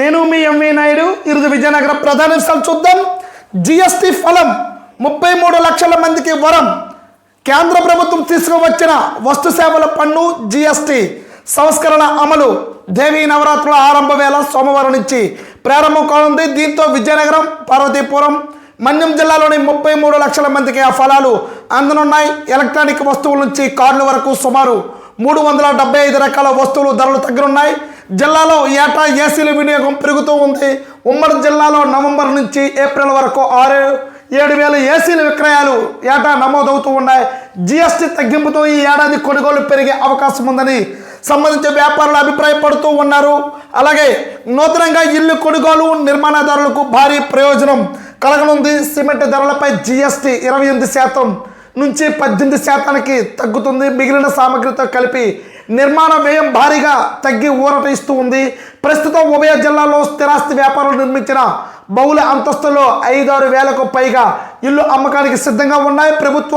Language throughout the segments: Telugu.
నేను మీ ఎంవి నాయుడు ఈరోజు విజయనగరం ప్రధాన విషయాలు చూద్దాం. జిఎస్టి ఫలం ముప్పై మూడు లక్షల మందికి వరం. కేంద్ర ప్రభుత్వం తీసుకువచ్చిన వస్తు సేవల పన్ను జిఎస్టి సంస్కరణ అమలు. దేవీ నవరాత్రుల ఆరంభ వేళ సోమవారం నుంచి ప్రారంభం కానుంది. దీంతో విజయనగరం పార్వతీపురం మన్యం జిల్లాలోని ముప్పై మూడు లక్షల మందికి ఆ ఫలాలు అందనున్నాయి. ఎలక్ట్రానిక్ వస్తువుల నుంచి కార్ల వరకు సుమారు మూడు వందల డెబ్బై ఐదు రకాల వస్తువులు ధరలు తగ్గనున్నాయి. జిల్లాలో ఏటా ఏసీల వినియోగం పెరుగుతూ ఉంది. ఉమ్మడి జిల్లాలో నవంబర్ నుంచి ఏప్రిల్ వరకు ఆరు ఏడు వేల ఏసీల విక్రయాలు ఏటా నమోదవుతూ ఉన్నాయి. జిఎస్టీ తగ్గింపుతో ఈ ఏడాది కొనుగోలు పెరిగే అవకాశం ఉందని సంబంధించిన వ్యాపారులు అభిప్రాయపడుతూ ఉన్నారు. అలాగే నూతనంగా ఇల్లు కొనుగోలు నిర్మాణదారులకు భారీ ప్రయోజనం కలగనుంది. సిమెంట్ ధరలపై జిఎస్టీ ఇరవై ఎనిమిది శాతం నుంచి పద్దెనిమిది శాతానికి తగ్గుతుంది. మిగిలిన సామగ్రితో కలిపి నిర్మాణ వ్యయం భారీగా తగ్గి ఊరట ఇస్తూ ఉంది. ప్రస్తుతం ఉభయ జిల్లాలో స్థిరాస్తి వ్యాపారులు నిర్మించిన బహుళ అంతస్తులో ఐదారు వేలకు పైగా ఇల్లు అమ్మకానికి సిద్ధంగా ఉన్నాయి. ప్రభుత్వ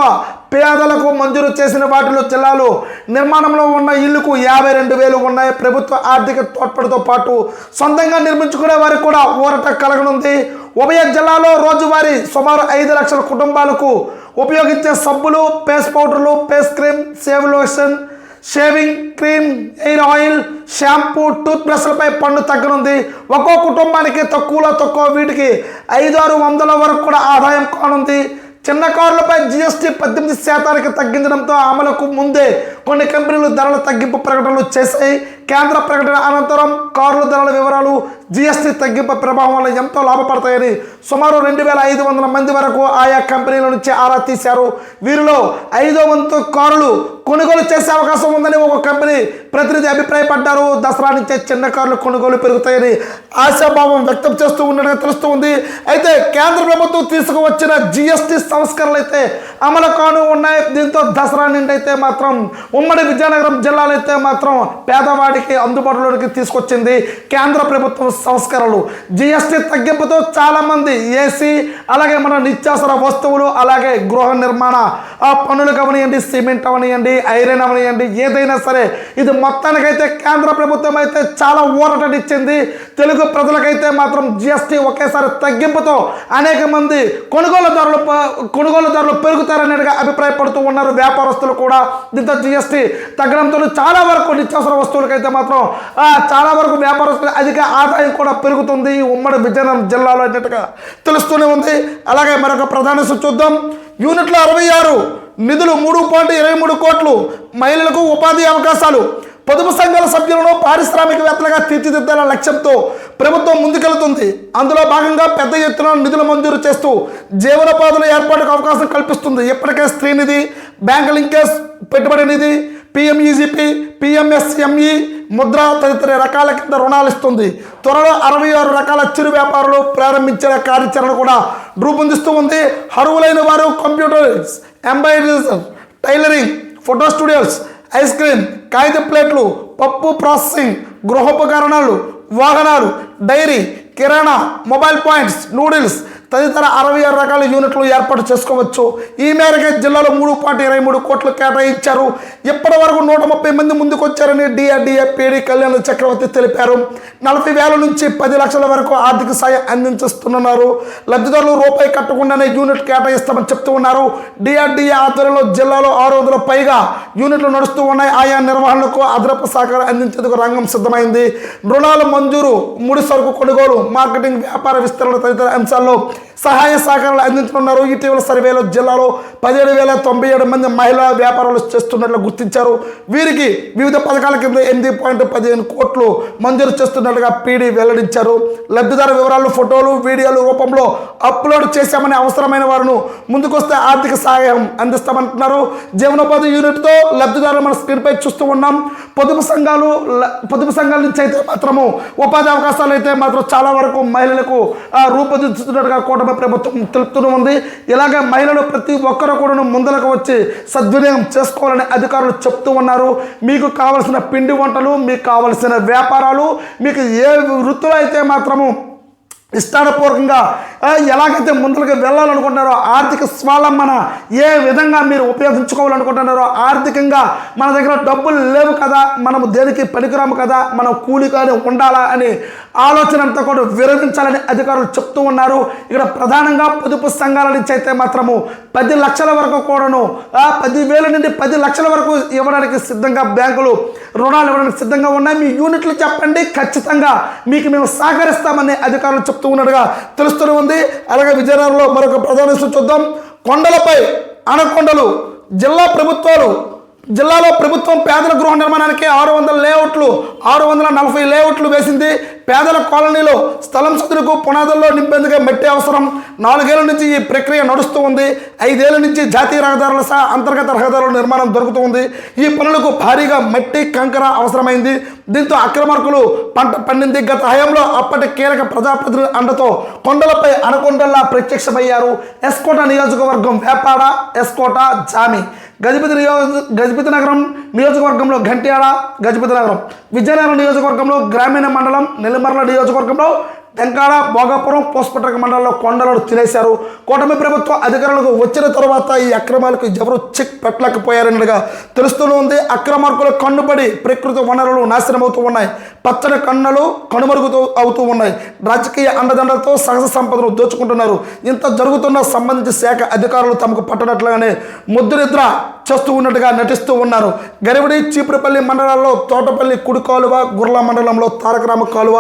పేదలకు మంజూరు చేసిన వాటిలో జిల్లాలో నిర్మాణంలో ఉన్న ఇల్లుకు యాభై రెండు వేలు ఉన్నాయి. ప్రభుత్వ ఆర్థిక తోడ్పడితో పాటు సొంతంగా నిర్మించుకునే వారికి కూడా ఊరట కలగనుంది. ఉభయ జిల్లాలో రోజువారీ సుమారు ఐదు లక్షల కుటుంబాలకు ఉపయోగించే సబ్బులు పేస్ పౌడర్లు face cream shave lotion shaving cream hair oil shampoo tooth బ్రష్లపై పన్ను తగ్గనుంది. ఒక్కో కుటుంబానికి తక్కువలో తక్కువ వీటికి ఐదు ఆరు వందల వరకు కూడా ఆదాయం కానుంది. చిన్న కార్లపై జిఎస్టీ పద్దెనిమిది శాతానికి తగ్గించడంతో అమలుకు ముందే కొన్ని కంపెనీలు ధరల తగ్గింపు ప్రకటనలు చేశాయి. కేంద్ర ప్రకటన అనంతరం కార్ల ధరల వివరాలు జిఎస్టీ తగ్గింపు ప్రభావం వల్ల ఎంతో లాభపడతాయని సుమారు రెండు వేల ఐదు వందల మంది వరకు ఆయా కంపెనీల నుంచి ఆరా తీశారు. వీరిలో ఐదో వంతు కారులు కొనుగోలు చేసే అవకాశం ఉందని ఒక కంపెనీ ప్రతినిధి అభిప్రాయపడ్డారు. దసరా నుంచే చిన్న కార్లు కొనుగోలు పెరుగుతాయని ఆశాభావం వ్యక్తం చేస్తూ ఉండడం తెలుస్తూ ఉంది. అయితే కేంద్ర ప్రభుత్వం తీసుకువచ్చిన జిఎస్టీ సంస్కరణలు అయితే అమలు కాను ఉన్నాయి. దీంతో దసరా నుండి అయితే మాత్రం ఉమ్మడి విజయనగరం జిల్లాలో అయితే మాత్రం పేదవాడికి అందుబాటులోకి తీసుకొచ్చింది కేంద్ర ప్రభుత్వం సంస్కరణలు. జిఎస్టీ తగ్గింపుతో చాలామంది ఏసీ అలాగే మన నిత్యావసర వస్తువులు అలాగే గృహ నిర్మాణ పనులు అవనియండి సిమెంట్ అవనియండి ఐరన్ అవనియండి ఏదైనా సరే. ఇది మొత్తానికైతే కేంద్ర ప్రభుత్వం అయితే చాలా ఊరటనిచ్చింది. తెలుగు ప్రజలకైతే మాత్రం జిఎస్టీ ఒకేసారి తగ్గింపుతో అనేక మంది కొనుగోలుదారులు కొనుగోలుదారులు పెరుగుతారనేట్టుగా అభిప్రాయపడుతూ ఉన్నారు వ్యాపారస్తులు కూడా. దీంతో జిఎస్టీ తగ్గడంతో చాలా వరకు నిత్యావసర వస్తువులకైతే మాత్రం చాలా వరకు వ్యాపారస్తులు అధిక ఆదాయం కూడా పెరుగుతుంది. ఉమ్మడి విజయనగరం జిల్లాలో అయినట్టుగా తెలుస్తూనే ఉంది. అలాగే మరొక ప్రధాన చూద్దాం. యూనిట్లో అరవై ఆరు నిధులు మూడు పాయింట్ ఇరవై మూడు కోట్లు మహిళలకు ఉపాధి అవకాశాలు. పొదుపు సంఘాల సభ్యులను పారిశ్రామికవేత్తలుగా తీర్చిదిద్దాల లక్ష్యంతో ప్రభుత్వం ముందుకెళ్తుంది. అందులో భాగంగా పెద్ద ఎత్తున నిధులు మంజూరు చేస్తూ జీవనోపాధుల ఏర్పాటుకు అవకాశం కల్పిస్తుంది. ఇప్పటికే స్త్రీనిధి బ్యాంక్ లింకేజ్ పెట్టుబడి నిధి పిఎంఈజీపీ పిఎంఎస్ఎంఈ ముద్ర తదితర రకాల కింద రుణాలు ఇస్తుంది. త్వరలో అరవై ఆరు రకాల చిరు వ్యాపారులు ప్రారంభించిన కార్యాచరణ కూడా రూపొందిస్తూ ఉంది. అరువులైన వారు computers embroideries tailoring photo studios ice cream కాగిత ప్లేట్లు పప్పు ప్రాసెసింగ్ గృహోపకరణాలు వాహనాలు డైరీ కిరాణా మొబైల్ పాయింట్స్ నూడిల్స్ తదితర అరవై ఆరు రకాల యూనిట్లు ఏర్పాటు చేసుకోవచ్చు. ఈ మేరకే జిల్లాలో మూడు పాయింట్ ఇరవై మూడు కోట్లు కేటాయించారు. ఇప్పటి వరకు నూట ముప్పై మంది ముందుకు వచ్చారని డిఆర్డిఏ పీడి కళ్యాణ చక్రవర్తి తెలిపారు. నలభై వేల నుంచి పది లక్షల వరకు ఆర్థిక సాయం అందించేస్తున్నారు. లబ్ధిదారులు రూపాయి కట్టకుండానే యూనిట్ కేటాయిస్తామని చెప్తూ ఉన్నారు. డిఆర్డిఏ ఆధ్వర్యంలో జిల్లాలో ఆరు వందల పైగా యూనిట్లు నడుస్తూ ఉన్నాయి. ఆయా నిర్వహణకు అదనపు సహకారం అందించేందుకు రంగం సిద్ధమైంది. రుణాల మంజూరు ముడి సరుకు కొనుగోలు మార్కెటింగ్ వ్యాపార విస్తరణ తదితర అంశాల్లో సహాయ సహకారాలు అందించనున్నారు. ఇటీవల సర్వేలో జిల్లాలో పదిహేడు వేల తొంభై ఏడు మంది మహిళా వ్యాపారాలు చేస్తున్నట్లు గుర్తించారు. వీరికి వివిధ పథకాల కింద ఎనిమిది పాయింట్ పదిహేను కోట్లు మంజూరు చేస్తున్నట్లుగా పీడీ వెల్లడించారు. లబ్ధిదారు వివరాలు ఫోటోలు వీడియోలు రూపంలో అప్లోడ్ చేశామని అవసరమైన వారిను ముందుకొస్తే ఆర్థిక సహాయం అందిస్తామంటున్నారు. జీవనోపాధి యూనిట్తో లబ్ధిదారులు మన స్క్రీన్పై చూస్తూ ఉన్నాం. పొదుపు సంఘాలు పొదుపు సంఘాల నుంచి అయితే మాత్రము ఉపాధి అవకాశాలు అయితే మాత్రం చాలా వరకు మహిళలకు రూపొందిస్తున్నట్టుగా కూటమి ప్రభుత్వం తెలుపుతూనే ఉంది. ఇలాగే మహిళలు ప్రతి ఒక్కరు కూడా ముందరకు వచ్చి సద్వినియోగం చేసుకోవాలని అధికారులు చెప్తూ ఉన్నారు. మీకు కావలసిన పిండి వంటలు మీకు కావలసిన వ్యాపారాలు మీకు ఏ వృత్తులు అయితే మాత్రము ఇష్టానపూర్వకంగా ఎలాగైతే ముందుకు వెళ్ళాలనుకుంటున్నారో ఆర్థిక స్వాలంబన ఏ విధంగా మీరు ఉపయోగించుకోవాలనుకుంటున్నారో ఆర్థికంగా మన దగ్గర డబ్బులు లేవు కదా మనము దేనికి పనికిరాము కదా మనం కూలిగానే ఉండాలా అని ఆలోచన అంతా కూడా విరమించాలని అధికారులు చెప్తూ ఉన్నారు. ఇక్కడ ప్రధానంగా పొదుపు సంఘాల నుంచి అయితే మాత్రము పది లక్షల వరకు కూడాను పదివేల నుండి పది లక్షల వరకు ఇవ్వడానికి సిద్ధంగా బ్యాంకులు రుణాలు ఇవ్వడానికి సిద్ధంగా ఉన్నాయి. మీ యూనిట్లు చెప్పండి. ఖచ్చితంగా మీకు మేము సహకరిస్తామని అధికారులు చెప్తూ ఉన్నట్టుగా తెలుస్తూనే ఉంది. అలాగే విజయనగరంలో మరొక ప్రధాన చూద్దాం. కొండలపై అనకొండలు జిల్లా ప్రభుత్వాలు జిల్లాలో ప్రభుత్వం పేదల గృహ నిర్మాణానికి ఆరు వందల లేఅవుట్లు ఆరు వందల నలభై లేఅవుట్లు వేసింది. పేదల కాలనీలో స్థలం సదులకు పునాదుల్లో నింపేందుకు మట్టి అవసరం. నాలుగేళ్ళ నుంచి ఈ ప్రక్రియ నడుస్తూ ఉంది. ఐదేళ్ళ నుంచి జాతీయ రహదారుల సహా అంతర్గత రహదారుల నిర్మాణం దొరుకుతూ ఉంది. ఈ పనులకు భారీగా మట్టి కంకర అవసరమైంది. దీంతో అక్రమార్కులు పంట పండింది. గత హయాంలో అప్పటి కీలక ప్రజాప్రతినిధుల అండతో కొండలపై అనకొండల్లా ప్రత్యక్షమయ్యారు. ఎస్కోట నియోజకవర్గం వేపాడ ఎస్కోట జామి. గజపతి నియోజక గజపతి నగరం నియోజకవర్గంలో గంట్యాడ గజపతి నగరం. విజయనగరం నియోజకవర్గంలో గ్రామీణ మండలం నెల్లిమర్ల నియోజకవర్గంలో తెంకాడ భోగాపురం పోస్పట్రక మండలంలో కొండలను తినేశారు. కూటమి ప్రభుత్వం అధికారులకు వచ్చిన తర్వాత ఈ అక్రమాలకు ఎవరు చెక్ పెట్టలేకపోయారన్నట్టుగా తెలుస్తూనే ఉంది. అక్రమార్కులు కన్నుపడి ప్రకృతి వనరులు నాశనం అవుతూ ఉన్నాయి. పచ్చని కన్నులు కనుమరుగుతూ అవుతూ ఉన్నాయి. రాజకీయ అండదండలతో సహజ సంపదను దోచుకుంటున్నారు. ఇంత జరుగుతున్న సంబంధించిన శాఖ అధికారులు తమకు పట్టనట్లుగానే ముద్దునిద్ర చేస్తూ ఉన్నట్టుగా నటిస్తూ ఉన్నారు. గరివిడి చీపురుపల్లి మండలాల్లో తోటపల్లి కుడి కాలువ గుర్ల మండలంలో తారకరామ కాలువ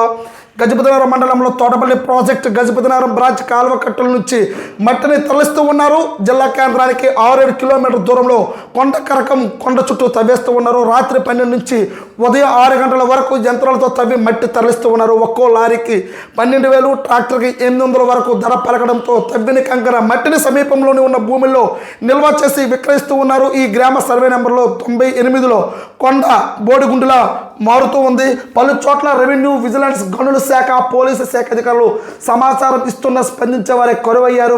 గజపతినగరం మండలంలో తోటపల్లి ప్రాజెక్టు గజపతినగరం బ్రాంచ్ కాలువ కట్టల నుంచి మట్టిని తరలిస్తూ ఉన్నారు. జిల్లా కేంద్రానికి ఆరేడు కిలోమీటర్ దూరంలో కొండ కరకం కొండ చుట్టూ తవ్వేస్తూ ఉన్నారు. రాత్రి పన్నెండు నుంచి ఉదయం ఆరు గంటల వరకు యంత్రాలతో తవ్వి మట్టి తరలిస్తూ ఉన్నారు. ఒక్కో లారీకి పన్నెండు వేలు ట్రాక్టర్కి ఎనిమిది వందల వరకు ధర పలకడంతో తవ్విన కంకర మట్టిని సమీపంలోనే ఉన్న భూమిలో నిల్వ చేసి విక్రయిస్తూ ఉన్నారు. ఈ గ్రామ సర్వే నెంబర్లో తొంభై ఎనిమిదిలో కొండ బోడిగుండులా మారుతూ ఉంది. పలు చోట్ల రెవెన్యూ విజిలెన్స్ గనులు శాఖ పోలీసు శాఖ అధికారులు సమాచారం ఇస్తున్న స్పందించే వారే కొరవయ్యారు.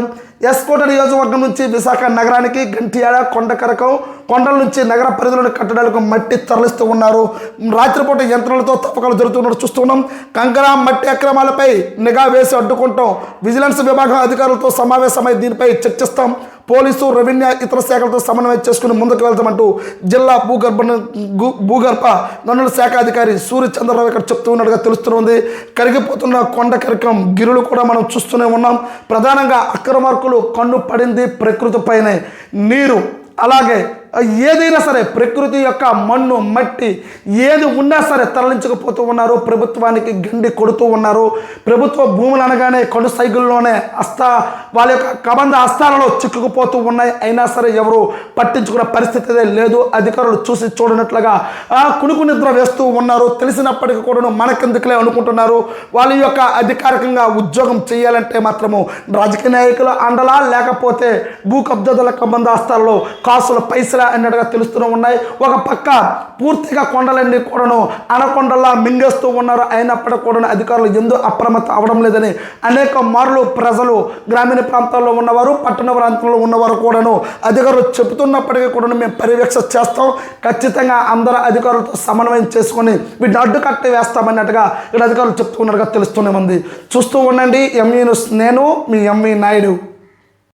ఎస్కోట నియోజకవర్గం నుంచి విశాఖ నగరానికి గంటియాడ కొండకరకం కొండల నుంచి నగర పరిధిలోని కట్టడాలకు మట్టి తరలిస్తూ ఉన్నారు. రాత్రిపూట యంత్రాలతో తప్పకాలు జరుగుతున్నట్టు చూస్తున్నాం. కంకర మట్టి అక్రమాలపై నిఘా వేసి అడ్డుకుంటాం. విజిలెన్స్ విభాగం అధికారులతో సమావేశమై దీనిపై చర్చిస్తాం. పోలీసు రెవెన్యూ ఇతర శాఖలతో సమన్వయం చేసుకుని ముందుకు వెళ్తామంటూ జిల్లా భూగర్భ భూగర్భ గనుల శాఖ అధికారి సూర్య చంద్రరావు ఇక్కడ చెప్తూ ఉన్నట్టుగా తెలుస్తుంది కరిగిపోతున్న కొండ కరికం గిరులు కూడా మనం చూస్తూనే ఉన్నాం. ప్రధానంగా అక్రమార్కులు కన్ను పడింది ప్రకృతి పైనే. నీరు అలాగే ఏదైనా సరే ప్రకృతి యొక్క మన్ను మట్టి ఏది ఉన్నా సరే తరలించకపోతూ ఉన్నారు ప్రభుత్వానికి గండి కొడుతూ ఉన్నారు. ప్రభుత్వ భూములు అనగానే కొను సైకిల్లోనే అస్త వాళ్ళ యొక్క కబంధ హస్తాలలో చిక్కుకుపోతూ ఉన్నాయి. అయినా సరే ఎవరు పట్టించుకునే పరిస్థితి లేదు. అధికారులు చూసి చూడనట్లుగా ఆ కునుకు నిద్ర వేస్తూ ఉన్నారు. తెలిసినప్పటికీ కూడా మనకెందుకులే అనుకుంటున్నారు. వాళ్ళ యొక్క అధికారికంగా ఉద్యోగం చేయాలంటే మాత్రము రాజకీయ నాయకుల అండలా లేకపోతే భూ కబ్జదల కబంధ హస్తాలలో కాసుల పైసలు అన్నట్టుగా తెలుస్తూనే ఉన్నాయి. ఒక పక్క పూర్తిగా కొండలన్నీ కూడాను అనకొండలా మింగేస్తూ ఉన్నారు. అయినప్పటికీ కూడా అధికారులు ఎందుకు అప్రమత్తం అవడం లేదని అనేక మార్లు ప్రజలు గ్రామీణ ప్రాంతాల్లో ఉన్నవారు పట్టణ ప్రాంతంలో ఉన్నవారు కూడాను అధికారులు చెబుతున్నప్పటికీ కూడా మేము పర్యవేక్షణ చేస్తాం. ఖచ్చితంగా అందరూ అధికారులతో సమన్వయం చేసుకొని వీటిని అడ్డుకట్ట వేస్తామన్నట్టుగా ఇక్కడ అధికారులు చెప్తున్నట్టుగా తెలుస్తూనే ఉంది. చూస్తూ ఉండండి. ఎంఈ నేను మీ ఎంఈ నాయుడు.